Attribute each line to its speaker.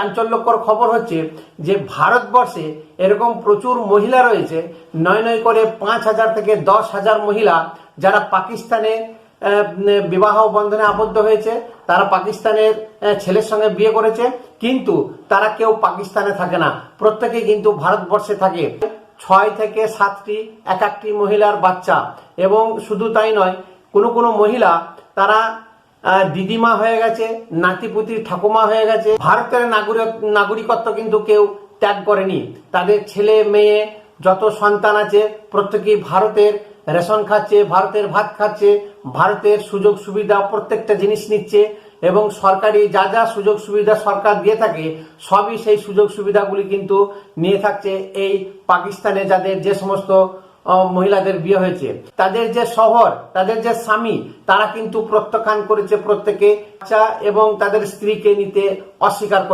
Speaker 1: চাঞ্চল্যকর খবর হচ্ছে যে ভারতবর্ষে এরকম প্রচুর মহিলা রয়েছে, নয় নয় করে পাঁচ হাজার থেকে দশ হাজার মহিলা যারা পাকিস্তানে বিবাহ বন্ধনে আবদ্ধ হয়েছে, তারা পাকিস্তানের ছেলের সঙ্গে বিয়ে করেছে, কিন্তু তারা কেউ পাকিস্তানে থাকে না। প্রত্যেকে কিন্তু ভারতবর্ষে থাকে। ছয় থেকে সাতটি এক একটি মহিলার বাচ্চা। এবং শুধু তাই নয়, কোনো কোনো মহিলা তারা দিদিমা হয়ে গেছে, নাতিপুতির ঠাকুমা হয়ে গেছে। ভারতের নাগরিক নাগরিকত্ব কিন্তু কেউ ত্যাগ করেনি। তাদের ছেলে, মেয়ে, যত সন্তান আছে, প্রত্যেকেই ভারতের রেশন খাচ্ছে, ভারতের ভাত খাচ্ছে, ভারতের সুযোগ সুবিধা প্রত্যেকটা জিনিস নিচ্ছে এবং সরকারি যা যা সুযোগ সুবিধা সরকার দিয়ে থাকে, সবই সেই সুযোগ সুবিধাগুলি কিন্তু নিয়ে থাকছে এই পাকিস্তানে যাদের যে সমস্ত মহিলাদের বিয়ে হয়েছে। তাদের যে শহর, তাদের যে স্বামী, তারা কিন্তু প্রত্যাখ্যান করেছে প্রত্যেকে। এবং তাদের স্ত্রীকে নিতে অস্বীকার করে